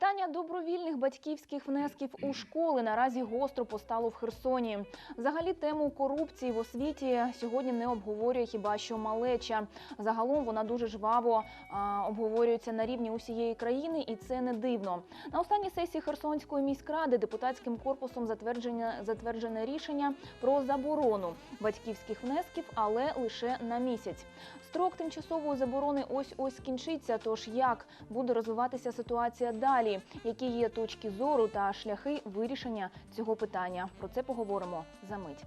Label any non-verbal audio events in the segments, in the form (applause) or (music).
Питання добровільних батьківських внесків у школи наразі гостро постало в Херсоні. Взагалі тему корупції в освіті сьогодні не обговорює хіба що малеча. Загалом вона дуже жваво а, обговорюється на рівні усієї країни, і це не дивно. На останній сесії Херсонської міськради депутатським корпусом затверджене, рішення про заборону батьківських внесків, але лише на місяць. Строк тимчасової заборони ось ось скінчиться. Тож як буде розвиватися ситуація далі? Які є точки зору та шляхи вирішення цього питання? Про це поговоримо за мить.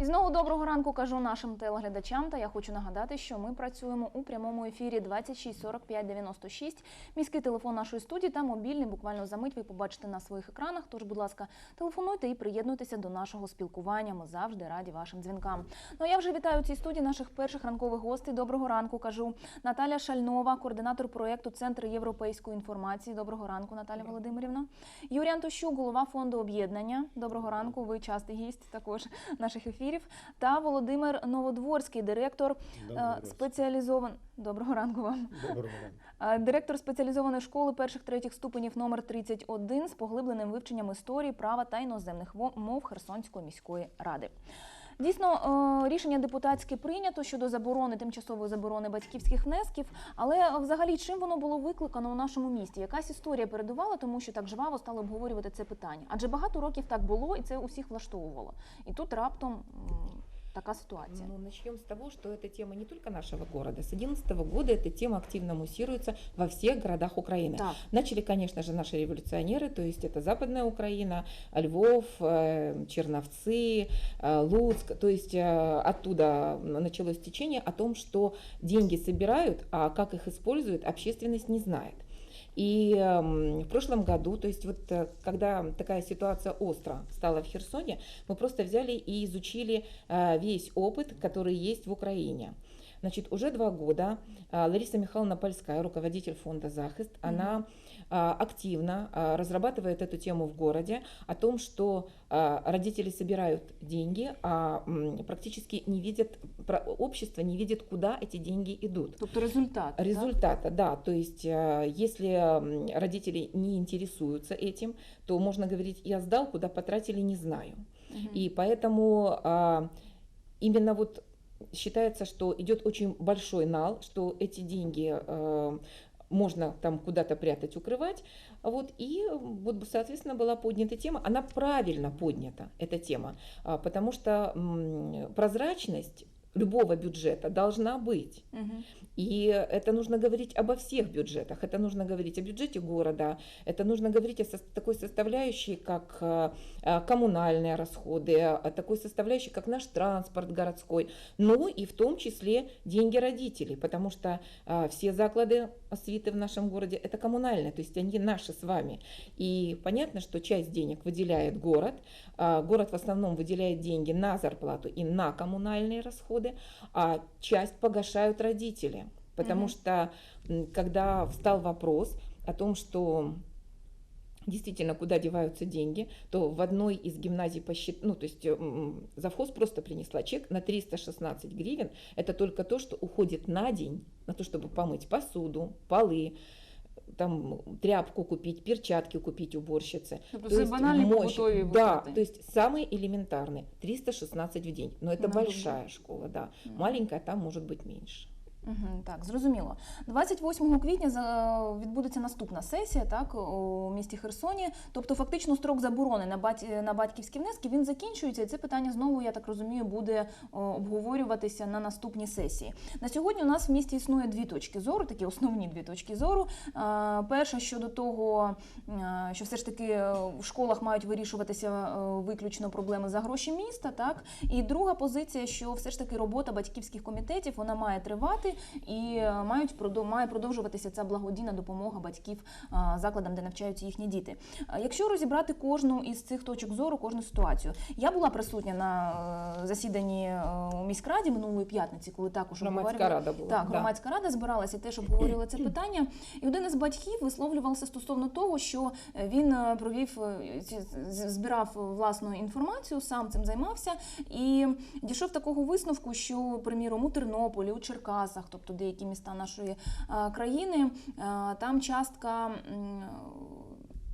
І знову доброго ранку кажу нашим телеглядачам. Та я хочу нагадати, що ми працюємо у прямому ефірі 26 45 96. Міський телефон нашої студії та мобільний. Буквально за мить ви побачите на своїх екранах. Тож, будь ласка, телефонуйте і приєднуйтеся до нашого спілкування. Ми завжди раді вашим дзвінкам. Ну а я вже вітаю у цій студії наших перших ранкових гостей. Доброго ранку кажу. Наталя Шальнова, координатор проєкту Центр європейської інформації. Доброго ранку, Наталя Володимирівна. Юрій Антощук, голова фонду об'єднання. Доброго ранку. Ви частий гість також наших ефірів. Та Володимир Новодворський, директор е. Доброго ранку вам. Доброго ранку. (laughs) Е, Директор спеціалізованої школи перших третіх ступенів номер 31 з поглибленим вивченням історії, права та іноземних мов Херсонської міської ради. Дійсно, е, рішення депутатське прийнято щодо заборони тимчасової заборони батьківських внесків. Але взагалі чим воно було викликано у нашому місті? Якась історія передувала, тому що так жваво стали обговорювати це питання. Адже багато років так було, і це усіх влаштовувало. І тут раптом така ситуація. Ну, начнем с того, что эта тема не только нашего города. С 2011 года эта тема активно муссируется во всех городах Украины. Так. Начали, конечно же, наши революционеры, то есть это Западная Украина, Львов, э, Черновцы, э, Луцк. То есть э, оттуда началось течение о том, что деньги собирают, а как их используют, общественность не знает. И эм, в прошлом году, то есть вот э, когда такая ситуация остро стала в Херсоне, мы просто взяли и изучили э, весь опыт, который есть в Украине. Значит, уже два года а, Лариса Михайловна Польская, руководитель фонда «Захист», она а, активно а, разрабатывает эту тему в городе о том, что родители собирают деньги, а практически не видят, общество не видит, куда эти деньги идут. Тобто результат. Результата, да. То есть, если родители не интересуются этим, то можно говорить, я сдал, куда потратили, не знаю. Мгм. И поэтому именно вот считается, что идет очень большой нал, что эти деньги э, можно там куда-то прятать, укрывать. Вот, и вот, соответственно, была поднята тема. Она правильно поднята, эта тема, а, потому что м, прозрачность любого бюджета должна быть. Мгм. И это нужно говорить обо всех бюджетах. Это нужно говорить о бюджете города, это нужно говорить о сос- такой составляющей, как э, э, коммунальные расходы, о такой составляющей, как наш транспорт городской, ну и в том числе деньги родителей, потому что э, все заклады освиты в нашем городе это коммунальные, то есть они наши с вами. И понятно, что часть денег выделяет город, а город в основном выделяет деньги на зарплату и на коммунальные расходы, а часть погашают родители. Потому Мгм. что м, когда встал вопрос о том, что действительно куда деваются деньги, то в одной из гимназий посчит... ну то есть м, завхоз просто принесла чек на 316 гривен. Это только то, что уходит на день на то, чтобы помыть посуду, полы, там тряпку купить, перчатки купить уборщице. Тобто То есть мощь- Да, то есть самые элементарные 316 в день. Но это На большая школа, да. Мгм. Маленькая там может быть меньше. Так, зрозуміло. 28 квітня відбудеться наступна сесія, так, у місті Херсоні. Тобто, фактично, строк заборони на, бать, на батьківські внески він закінчується, і це питання знову, я так розумію, буде обговорюватися на наступній сесії. На сьогодні у нас в місті існує дві точки зору, такі основні дві точки зору. Перша щодо того, що все ж таки е, в школах мають вирішуватися е, виключно проблеми за гроші міста, так і друга позиція, що все ж таки робота батьківських комітетів вона має тривати, і е, мають має продовжуватися ця благодійна допомога батьків е, закладам, де навчаються їхні діти. Якщо розібрати кожну із цих точок зору, кожну ситуацію, я була присутня на е, засіданні у міськраді минулої п'ятниці, коли також обговорювали рада была. так, да. громадська рада збиралася, теж обговорювала це питання. І один із батьків висловлювався стосовно того, що він провів збирав власну інформацію, сам цим займався і дійшов такого висновку, що, приміром, у Тернополі, у Черкасах, тобто деякі міста нашої країни, е, там частка.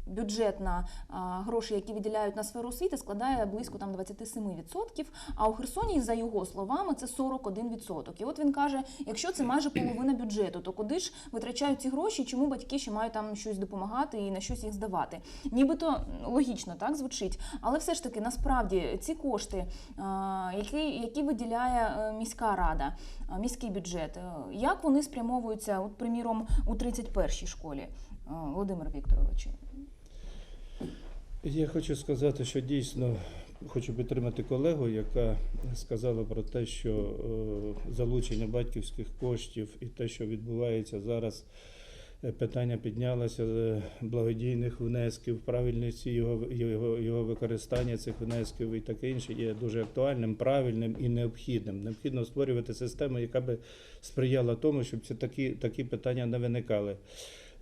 М, Бюджетна а, гроші, які виділяють на сферу освіти, складає близько там 27%, а у Херсоні, за його словами, це 41%. І от він каже: якщо це майже половина бюджету, то куди ж витрачають ці гроші? Чому батьки ще мають там щось допомагати і на щось їх здавати? Нібито логічно так звучить, але все ж таки насправді ці кошти, які, які виділяє е, міська рада, міський бюджет, е, як вони спрямовуються, от приміром, у 31-й школі, Е, Володимир Вікторович? Я хочу сказати, що дійсно хочу підтримати колегу, яка сказала про те, що е, залучення батьківських коштів і те, що відбувається зараз, е, питання піднялося е, благодійних внесків, правильності його, його, його використання цих внесків і таке інше є дуже актуальним, правильним і необхідним. Необхідно створювати систему, яка би сприяла тому, щоб ці такі, такі питання не виникали.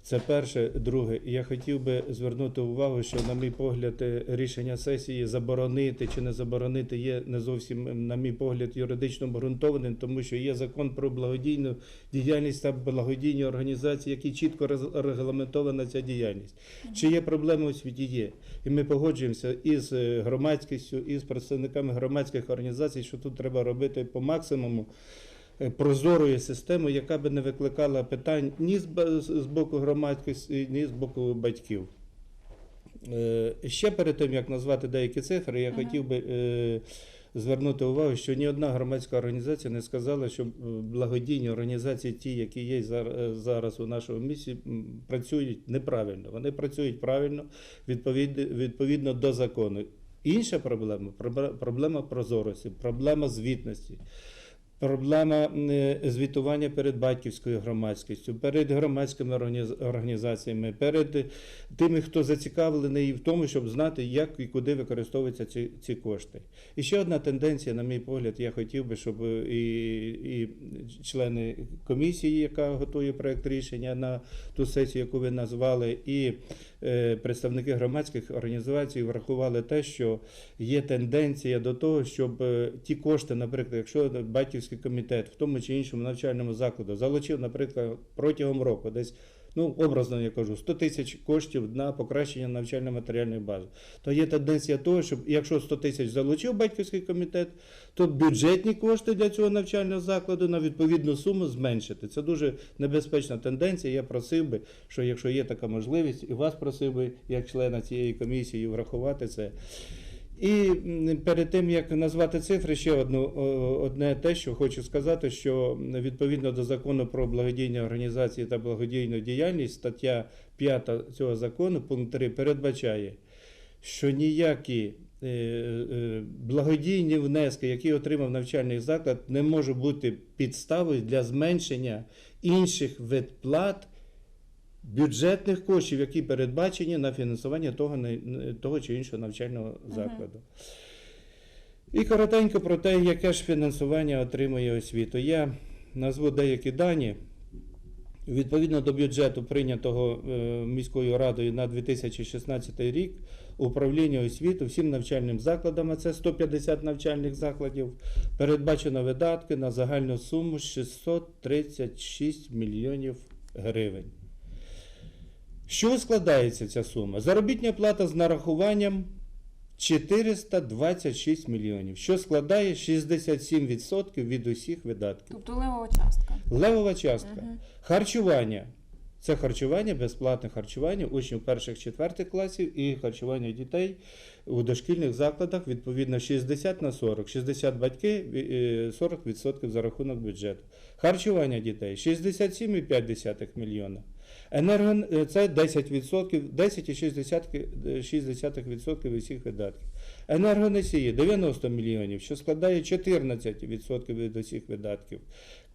Це перше. Друге, я хотів би звернути увагу, що, на мій погляд, е, рішення сесії заборонити чи не заборонити є не зовсім, на мій погляд, юридично обґрунтованим, тому що є закон про благодійну діяльність та благодійні організації, які чітко регламентована ця діяльність. Чи є проблеми у світі? Є. І ми погоджуємося із е, громадськістю, і з представниками громадських організацій, що тут треба робити по максимуму прозорої системи, яка би не викликала питань ні з, боку громадськості, ні з боку батьків. Е, Ще перед тим, як назвати деякі цифри, я Мгм. хотів би е, звернути увагу, що ні одна громадська організація не сказала, що е, благодійні організації, ті, які є е, зараз у нашому місті, працюють неправильно. Вони працюють правильно відповідно, відповідно до закону. Інша проблема- проблема прозорості, проблема звітності. Проблема е, звітування перед батьківською громадськістю, перед громадськими організ- організаціями, перед тими, хто зацікавлений в тому, щоб знати, як і куди використовуються ці, ці кошти. І ще одна тенденція, на мій погляд, я хотів би, щоб е, і, і члени комісії, яка готує проект рішення на ту сесію, яку ви назвали, і представники громадських організацій врахували те, що є тенденція до того, щоб е, ті кошти, наприклад, якщо батьківський комітет в тому чи іншому навчальному закладу залучив, наприклад, протягом року десь. Ну, образно я кажу, 100 тисяч коштів на покращення навчально-матеріальної бази. То є тенденція того, щоб якщо 100 тисяч залучив батьківський комітет, то бюджетні кошти для цього навчального закладу на відповідну суму зменшити. Це дуже небезпечна тенденція. Я просив би, що якщо є така можливість, і вас просив би, як члена цієї комісії, врахувати це. І перед тим як назвати цифри, ще одну одне те, що хочу сказати, що відповідно до закону про благодійні організації та благодійну діяльність, стаття 5 цього закону, пункт 3, передбачає, що ніякі е, е, благодійні внески, які отримав навчальний заклад, не можуть бути підставою для зменшення інших виплат бюджетних коштів, які передбачені на фінансування того, того чи іншого навчального закладу. І коротенько про те, яке ж фінансування отримує освіту. Я назву деякі дані. Відповідно до бюджету, прийнятого е, міською радою на 2016 рік, управління освіти всім навчальним закладам, а це 150 навчальних закладів, передбачено видатки на загальну суму 636 мільйонів гривень. Що складається ця сума? Заробітня плата з нарахуванням 426 мільйонів, що складає 67% від усіх видатків. Тобто левова частка. Левова частка. Мгм. Харчування. Це харчування, безплатне харчування учнів перших четвертих класів і харчування дітей у дошкільних закладах відповідно 60 на 40. 60 батьки, е, 40% за рахунок бюджету. Харчування дітей 67,5 мільйона. Енерго це 10%, 10,6% усіх видатків. Енергоносії 90 мільйонів, що складає 14% від усіх видатків.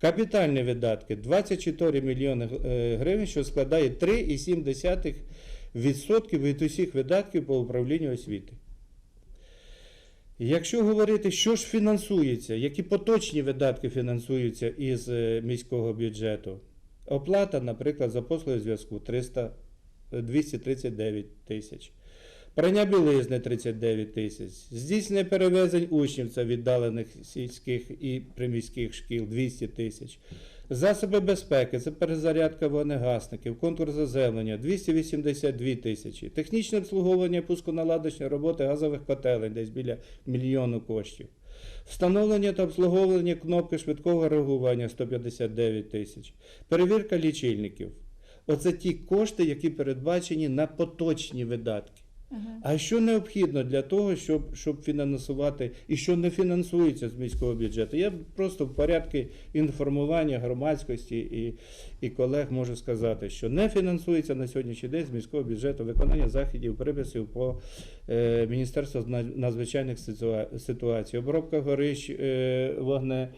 Капітальні видатки 24 мільйони е, гривень, що складає 3,7% від усіх видатків по управлінню освіти. Якщо говорити, що ж фінансується, які поточні видатки фінансуються із е, міського бюджету, оплата, наприклад, за послуги зв'язку 300, е, 239 тисяч. Прання білизни 39 тисяч, здійснення перевезень учнів це віддалених сільських і приміських шкіл 200 тисяч. Засоби безпеки, це перезарядка вогнегасників, конкурс заземлення 282 тисячі. Технічне обслуговування пусконаладочної роботи газових котелень десь біля мільйону коштів. Встановлення та обслуговування кнопки швидкого реагування 159 тисяч. Перевірка лічильників. Оце ті кошти, які передбачені на поточні видатки. А що необхідно для того, щоб, щоб фінансувати і що не фінансується з міського бюджету? Я просто в порядку інформування громадськості і, і колег можу сказати, що не фінансується на сьогоднішній день з міського бюджету виконання заходів, приписів по е, Міністерству надзвичайних ситуацій, обробка горищ е, вогне.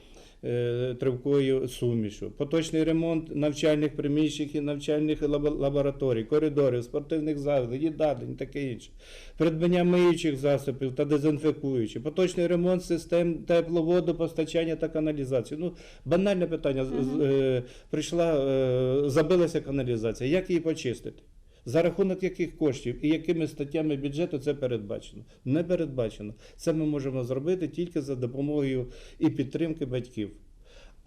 Е, Тривкою сумішу, поточний ремонт навчальних приміщень і навчальних лабораторій, коридорів, спортивних залів, їдалень, таке інше придбання миючих засобів та дезінфекуючих, поточний ремонт систем тепловодопостачання та каналізації. Ну, банальне питання. З- з- е, Прийшла, е, забилася каналізація. Як її почистити? За рахунок яких коштів і якими статтями бюджету це передбачено? Не передбачено. Це ми можемо зробити тільки за допомогою і підтримки батьків.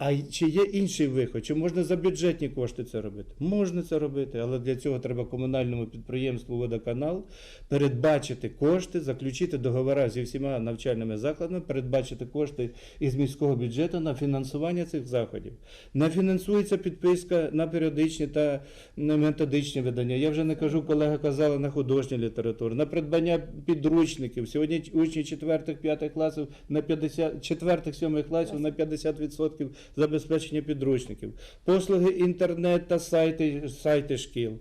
А чи є інший виход? Чи можна за бюджетні кошти це робити? Можна це робити, але для цього треба комунальному підприємству водоканал передбачити кошти, заключити договори зі всіма навчальними закладами, передбачити кошти із міського бюджету на фінансування цих заходів. Не фінансується підписка на періодичні та методичні видання. Я вже не кажу, колега казала на художню літературу, на придбання підручників. Сьогодні учні 4-5 класів на 50, 4-7 класів на 50% забезпечення підручників, послуги інтернет та сайти, сайти шкіл,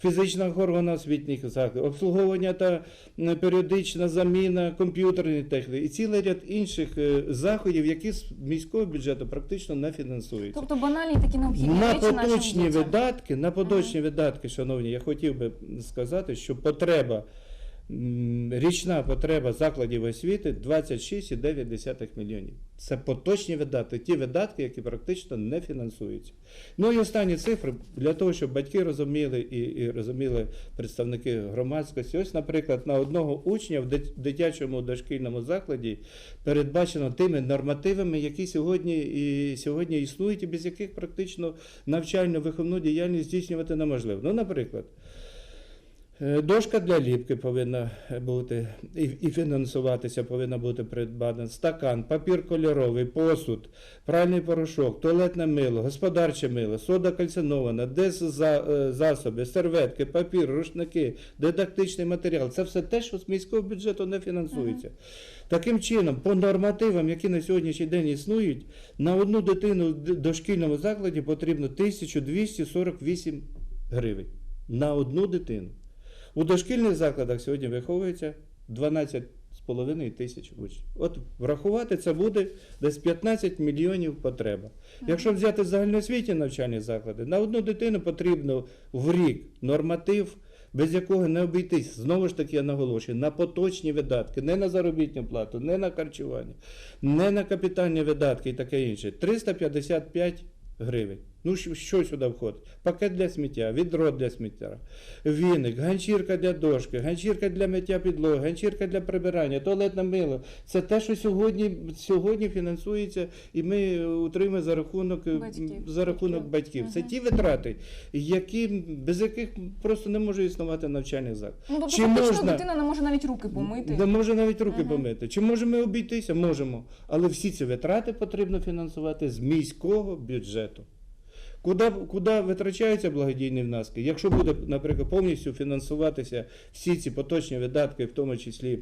фізична охорона освітніх закладів, обслуговування та періодична заміна комп'ютерної техніки і цілий ряд інших е, заходів, які з міського бюджету практично не фінансуються. Тобто банальні такі необхідні На речі поточні видатки, на поточні видатки, шановні, я хотів би сказати, що потреба, річна потреба закладів освіти 26,9 мільйонів. Це поточні видатки, ті видатки, які практично не фінансуються. Ну і останні цифри для того, щоб батьки розуміли і, і розуміли представники громадськості. Ось, наприклад, на одного учня в дитячому дошкільному закладі передбачено тими нормативами, які сьогодні, і, сьогодні існують, і без яких практично навчально-виховну діяльність здійснювати неможливо. Ну, наприклад. Е, Дошка для ліпки повинна бути і, фінансуватися повинна бути придбана. Стакан, папір кольоровий, посуд, пральний порошок, туалетне мило, господарче мило, сода кальцинована, деззасоби, серветки, папір, рушники, дидактичний матеріал. Це все те, що з міського бюджету не фінансується. Таким чином, по нормативам, які на сьогоднішній день існують, на одну дитину в дошкільному закладі потрібно 1248 гривень. На одну дитину. У дошкільних закладах сьогодні виховується 12,5 тисяч учнів. От врахувати це буде десь 15 мільйонів потреба. Якщо взяти загальноосвітні навчальні заклади, на одну дитину потрібно в рік норматив, без якого не обійтись, знову ж таки я наголошую, на поточні видатки, не на заробітну плату, не на харчування, не на капітальні видатки і таке інше. 355 гривень. Ну, що, сюди входить? Пакет для сміття, відро для сміття, віник, ганчірка для дошки, ганчірка для миття підлоги, ганчірка для прибирання, туалетне мило. Це те, що сьогодні, сьогодні фінансується, і ми утримуємо за рахунок е, Батьків. за рахунок Батьків. батьків. Це ті витрати, які, без яких просто не може існувати навчальний заклад. Ну, тобто Чи можна- дитина не може навіть руки помити. Не може навіть руки Ага. помити. Чи можемо ми обійтися? Можемо. Але всі ці витрати потрібно фінансувати з міського бюджету. Куди, куди витрачаються благодійні внески? Якщо буде, наприклад, повністю фінансуватися всі ці поточні видатки, в тому числі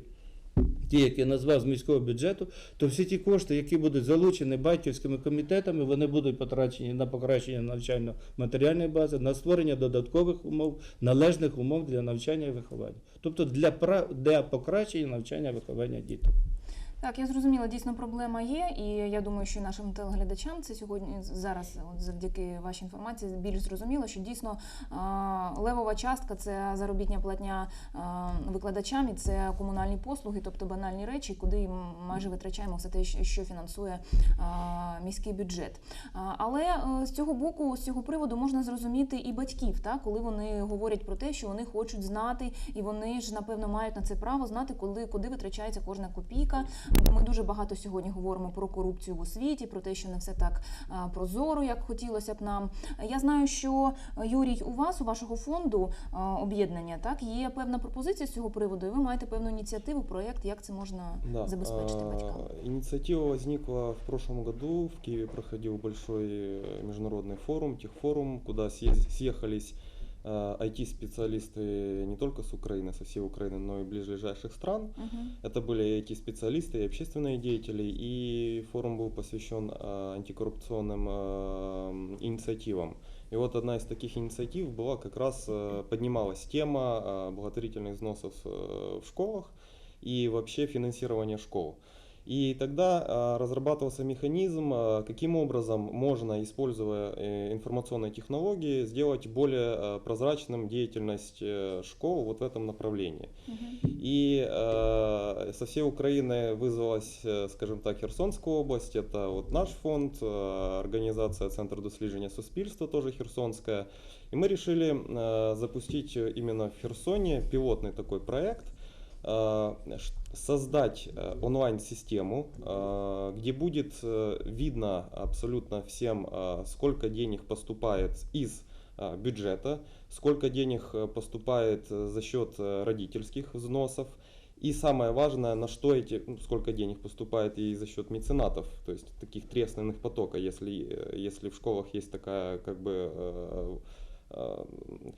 ті, які назвав з міського бюджету, то всі ті кошти, які будуть залучені батьківськими комітетами, вони будуть потрачені на покращення навчально-матеріальної бази, на створення додаткових умов, належних умов для навчання і виховання. Тобто для, для покращення навчання і виховання діток. Так, я зрозуміла, дійсно проблема є, і я думаю, що нашим телеглядачам це сьогодні зараз, от завдяки вашій інформації, більш зрозуміло, що дійсно левова частка це заробітня платня викладачам, і це комунальні послуги, тобто банальні речі, куди майже витрачаємо все те, що- фінансує міський бюджет. Але е, з цього боку, з цього приводу можна зрозуміти і батьків, так, коли вони говорять про те, що вони хочуть знати, і вони ж напевно мають на це право знати, коли куди витрачається кожна копійка. Ми дуже багато сьогодні говоримо про корупцію в освіті, про те, що не все так а, прозоро, як хотілося б нам. Я знаю, що е, Юрій, у вас, у вашого фонду а, об'єднання, так є певна пропозиція з цього приводу, і ви маєте певну ініціативу, проєкт, як це можна Да, забезпечити а, батькам. Инициатива возникла в прошлом году. В Киеве проходил большой э, международный форум, техфорум, куда съез- съехались э, IT-специалисты не только с Украины, со всей Украины, но и ближайших стран. Мгм. Это были IT-специалисты, и общественные деятели, и форум был посвящен э, антикоррупционным э, инициативам. И вот одна из таких инициатив была как раз, э, поднималась тема э, благотворительных взносов э, в школах и вообще финансирования школ. И тогда э, разрабатывался механизм, э, каким образом можно, используя э, информационные технологии, сделать более э, прозрачным деятельность э, школ вот в этом направлении. Мгм. И со всей Украины вызвалась, э, скажем так, Херсонская область, это вот наш фонд, организация Центр дослідження суспільства, тоже Херсонская. И мы решили запустить именно в Херсоне пилотный такой проект, создать э, онлайн-систему, э, где будет э, видно абсолютно всем, сколько денег поступает из бюджета, сколько денег поступает за счет родительских взносов, и самое важное, на что эти, ну, сколько денег поступает и за счет меценатов, то есть таких тресленных потока, если, если в школах есть такая как бы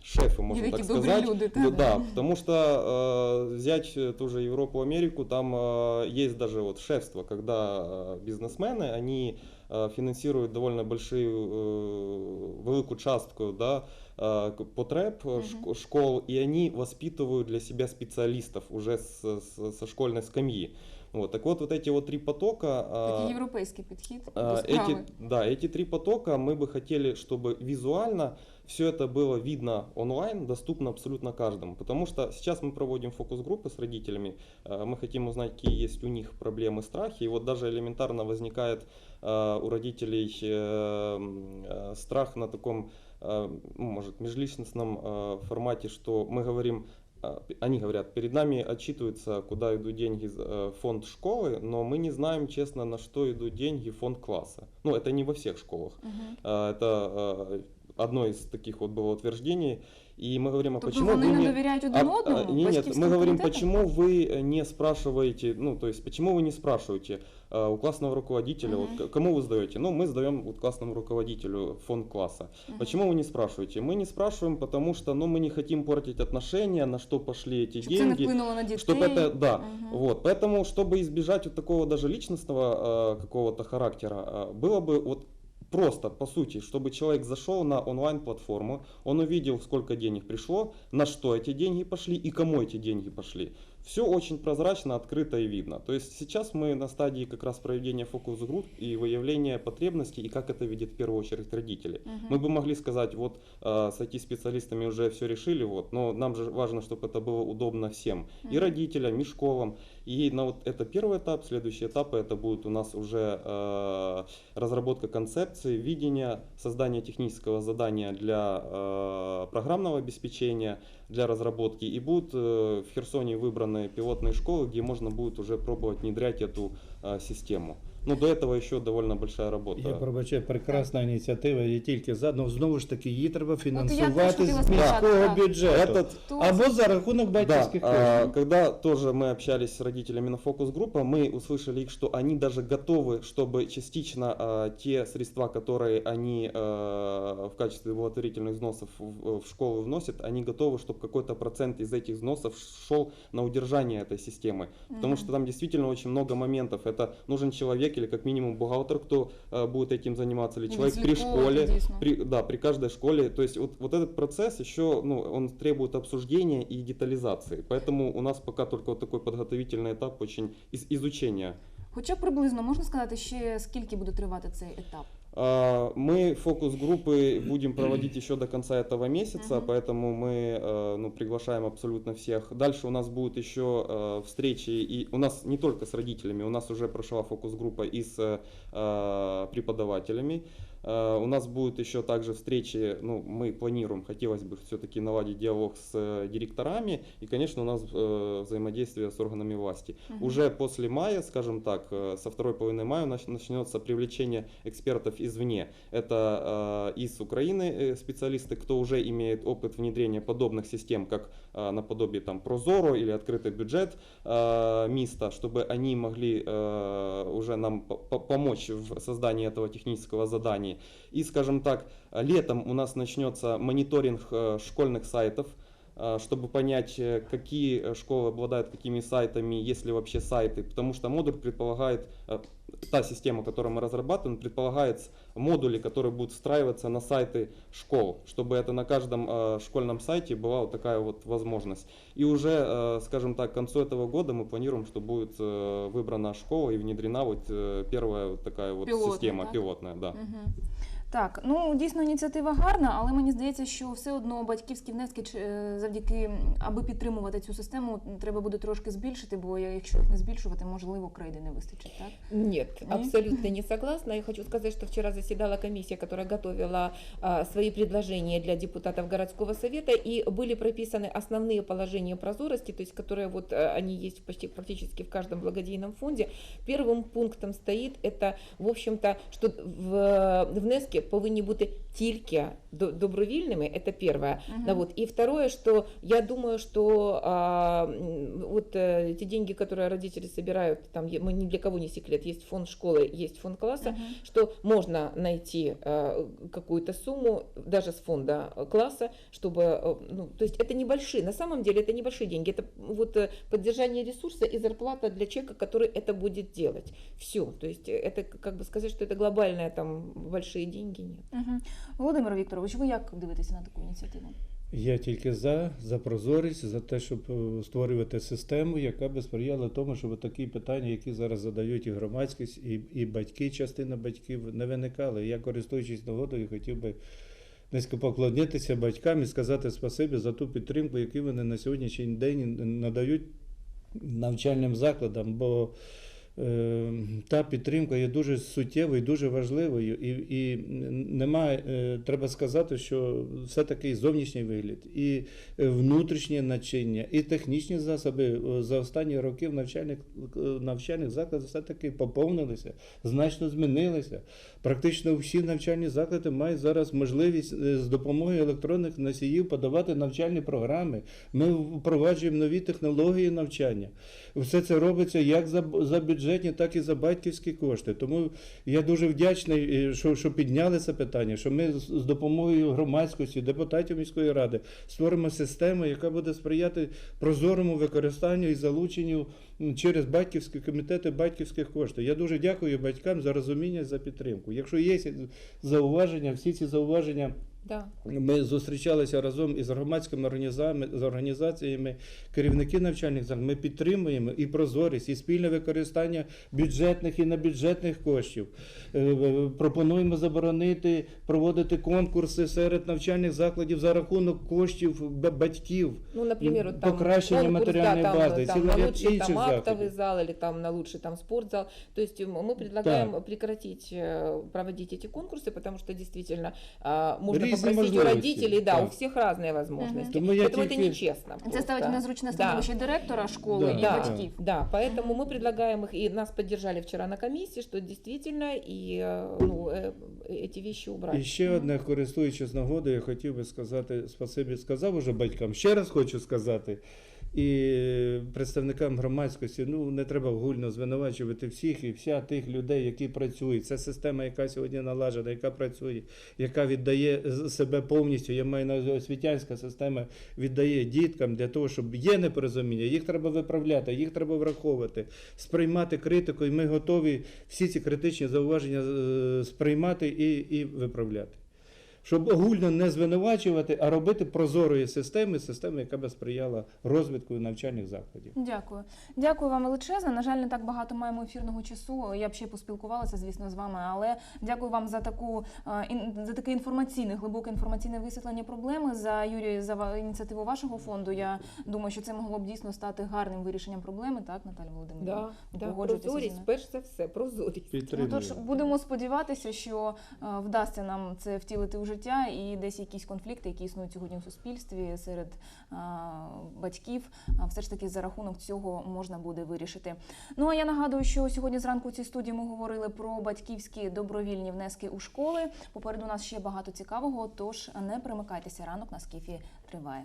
шефы, можно Є так такі добрі сказать. люди, Да, так? да, потому что э, взять э, ту же Европу, Америку, там э, есть даже вот шефство, когда э, бизнесмены, они э, финансируют довольно большую э, велику частку да, э, к- потреб э, Мгм. шк- школ, и они воспитывают для себя специалистов уже с, с- со школьной скамьи. Вот, так вот, вот эти вот три потока... э, Такий європейський підхід до а, справи. Эти, да, эти три потока мы бы хотели, чтобы визуально все это было видно онлайн, доступно абсолютно каждому. Потому что сейчас мы проводим фокус-группы с родителями, э, мы хотим узнать, какие есть у них проблемы, страхи. И вот даже элементарно возникает э, у родителей э, м, э, страх на таком, э, ну, может, межличностном э, формате, что мы говорим, э, они говорят, перед нами отчитывается, куда идут деньги э, фонд школы, но мы не знаем, честно, на что идут деньги фонд класса. Ну, это не во всех школах. А, Это э, одно из таких вот было утверждений. И мы говорим, а Тобто почему вони вы не не... довіряють А, один а, одному? не, нет, батьківським мы говорим, комітетам? почему вы не спрашиваете, ну, то есть, почему вы не спрашиваете а, у классного руководителя, вот, Мгм. к- кому вы сдаете? Ну, мы сдаем вот классному руководителю фонд класса. Мгм. Почему вы не спрашиваете? Мы не спрашиваем, потому что, ну, мы не хотим портить отношения, на что пошли эти Щоб це не деньги. вплинуло на дітей. Чтобы это, да, Мгм. вот, поэтому, чтобы избежать вот такого даже личностного э, какого-то характера, э, было бы вот просто, по сути, чтобы человек зашел на онлайн-платформу, он увидел, сколько денег пришло, на что эти деньги пошли и кому эти деньги пошли. Все очень прозрачно, открыто и видно. То есть сейчас мы на стадии как раз проведения фокус-групп и выявления потребностей, и как это видят в первую очередь родители. Мгм. Мы бы могли сказать, вот э, с IT-специалистами уже все решили, вот, но нам же важно, чтобы это было удобно всем. И Мгм. родителям, и школам. И на вот это первый этап, следующие этапы это будет у нас уже э, разработка концепции, видения, создание технического задания для э, программного обеспечения, для разработки. И будут э, в Херсоне выбраны пилотные школы, где можно будет уже пробовать внедрять эту э, систему. Но до этого еще довольно большая работа. Я пробачаю, прекрасна ініціатива, я тільки за. Ну знову ж таки, її треба фінансувати хотіла з сказати, міського так. бюджету. Этот То- Або за рахунок Да, батьківських а, коштів. когда тоже мы общались с родителями на фокус-группа, мы услышали их, что они даже готовы, чтобы частично а, те средства, которые они а, в качестве благотворительных взносов в, в школы вносят, они готовы, чтобы какой-то процент из этих взносов шел на удержание этой системы. Потому Мгм. что там действительно очень много моментов. Это нужен человек или как минимум бухгалтер, кто а, будет этим заниматься, или І человек при відслідковувати, школе, дійсно. при, да, при каждой школе. То есть вот, вот этот процесс еще, ну, он требует обсуждения и детализации. Поэтому у нас пока только вот такой подготовительный этап, очень из- изучения. Хоча б приблизно можна сказати, ще скільки буде тривати цей етап? А, Мы фокус-группы будем проводить еще до конца этого месяца, Мгм. поэтому мы э, ну, приглашаем абсолютно всех. Дальше у нас будут еще э, встречи, и у нас не только с родителями, у нас уже прошла фокус-группа и с э, преподавателями. Э, У нас будут еще также встречи, ну, мы планируем, хотелось бы все-таки наладить диалог с э, директорами, и, конечно, у нас э, взаимодействие с органами власти. Мгм. Уже после мая, скажем так, со второй половины мая нач- начнется привлечение экспертов извне. Это из Украины специалисты, кто уже имеет опыт внедрения подобных систем, как наподобие там Прозоро или открытый бюджет МИСТа, чтобы они могли уже нам по- по- помочь в создании этого технического задания. И, скажем так, э, летом у нас начнется мониторинг э, школьных сайтов, э, чтобы понять, э, какие э, школы обладают какими сайтами, есть ли вообще сайты, потому что модуль предполагает, э, та система, которую мы разрабатываем, предполагает модули, которые будут встраиваться на сайты школ, чтобы это на каждом э, школьном сайте была вот такая вот возможность. И уже, э, скажем так, к концу этого года мы планируем, что будет э, выбрана школа и внедрена вот э, первая вот такая вот Пилотная, система да? пилотная, да. Мгм. Так, ну дійсно ініціатива гарна, але мені здається, що все одно батьківські внески чи, е, завдяки, м, аби підтримувати цю систему, треба буде трошки збільшити, бо я- якщо їх не збільшувати, можливо, крейди не вистачить, так? Нет, Не? абсолютно не согласна. Я хочу сказать, что вчера заседала комиссия, которая готовила а, свои предложения для депутатов городского совета, и были прописаны основные положения прозорости, то есть которые вот а, они есть почти практически в каждом благодійном фонде. Первым пунктом стоит это, в общем-то, що в внески повинні бути тільки до- добровільними, это первое. Мгм. Да, вот. И второе, что я думаю, что а, вот э, эти деньги, которые родители собирают, там мы ни для кого не секрет, есть фонд школы, есть фонд класса, Мгм. что можно найти э, какую-то сумму даже с фонда э, класса, чтобы, э, ну, то есть это небольшие, на самом деле это небольшие деньги, это вот поддержание ресурса и зарплата для человека, который это будет делать. Все, то есть это как бы сказать, что это глобальные там большие деньги, нет. Мгм. Володимир Вікторович, ви як дивитеся на таку ініціативу? Я тільки за, за прозорість, за те, щоб е, створювати систему, яка би сприяла тому, щоб такі питання, які зараз задають і громадськість, і, і батьки, частина батьків, не виникали. Я, користуючись нагодою, хотів би низько поклонитися батькам і сказати спасибі за ту підтримку, яку вони на сьогоднішній день надають навчальним закладам. Бо та підтримка є дуже суттєвою, дуже важливою, і, і немає, е, треба сказати, що все-таки зовнішній вигляд, і е, внутрішнє начиння, і технічні засоби е, за останні роки в навчальних, навчальних закладах все-таки поповнилися, значно змінилися. Практично всі навчальні заклади мають зараз можливість з допомогою електронних носіїв подавати навчальні програми. Ми впроваджуємо нові технології навчання. Все це робиться як за, за бюджетні, так і за батьківські кошти. Тому я дуже вдячний, е, що, що підняли це питання, що ми з, з допомогою громадськості, депутатів міської ради створимо систему, яка буде сприяти прозорому використанню і залученню через батьківські комітети батьківських коштів. Я дуже дякую батькам за розуміння, за підтримку. Якщо є зауваження, всі ці зауваження. Да. Ми зустрічалися разом із громадськими організаціями, з організаціями керівники навчальних закладів. Ми підтримуємо і прозорість, і спільне використання бюджетних і небюджетних коштів. Е, е, Пропонуємо заборонити проводити конкурси серед навчальних закладів за рахунок коштів б- батьків. Ну, например, вот там покращення конкурс, матеріальної да, там, бази, там цілий на ряд лучший інших там актовый заходів. зал или там на лучший там спортзал. То есть м, мы предлагаем прекратить э, проводить эти конкурсы, потому что действительно а, можно Різні різні попросить у можливості. родителей, да, Так. у всех разные возможности. Тому я Поэтому это тільки- нечестно. Це просто. ставить незручне Да. становище директора школи Да, і Да, батьків. да, поэтому мы предлагаем их, и нас поддержали вчера на комиссии, что действительно и э, ну, э, эти вещи убрать. І ще одне, користуючись нагодою, я хотів би сказати спасибі, сказав уже батькам. Ще раз хочу сказати. і представникам громадськості ну не треба огульно звинувачувати всіх і вся тих людей, які працюють. Це система, яка сьогодні налажена, яка працює, яка віддає себе повністю. Я маю на освітянська система віддає діткам для того, щоб є непорозуміння. Їх треба виправляти, їх треба враховувати, сприймати критику. І ми готові всі ці критичні зауваження е, сприймати і, і виправляти. Щоб огульно не звинувачувати, а робити прозорої системи, системи, яка би сприяла розвитку навчальних закладів. Дякую. Дякую вам величезне. На жаль, не так багато маємо ефірного часу. Я б ще поспілкувалася, звісно, з вами, але дякую вам за таку е, за таке інформаційне, глибоке інформаційне висвітлення проблеми. За Юрію, за ва- ініціативу вашого фонду. Я думаю, що це могло б дійсно стати гарним вирішенням проблеми, так, Наталя Володимирівна? Да, да, прозорість, перш за все, прозорість. Ну, тож будемо сподіватися, що е, вдасться нам це втілити у життя, і десь якісь конфлікти, які існують сьогодні у суспільстві серед батьків, все ж таки за рахунок цього можна буде вирішити. Ну а я нагадую, що сьогодні зранку у цій студії ми говорили про батьківські добровільні внески у школи. Попереду нас ще багато цікавого, тож не примикайтеся ранок на скіфі триває.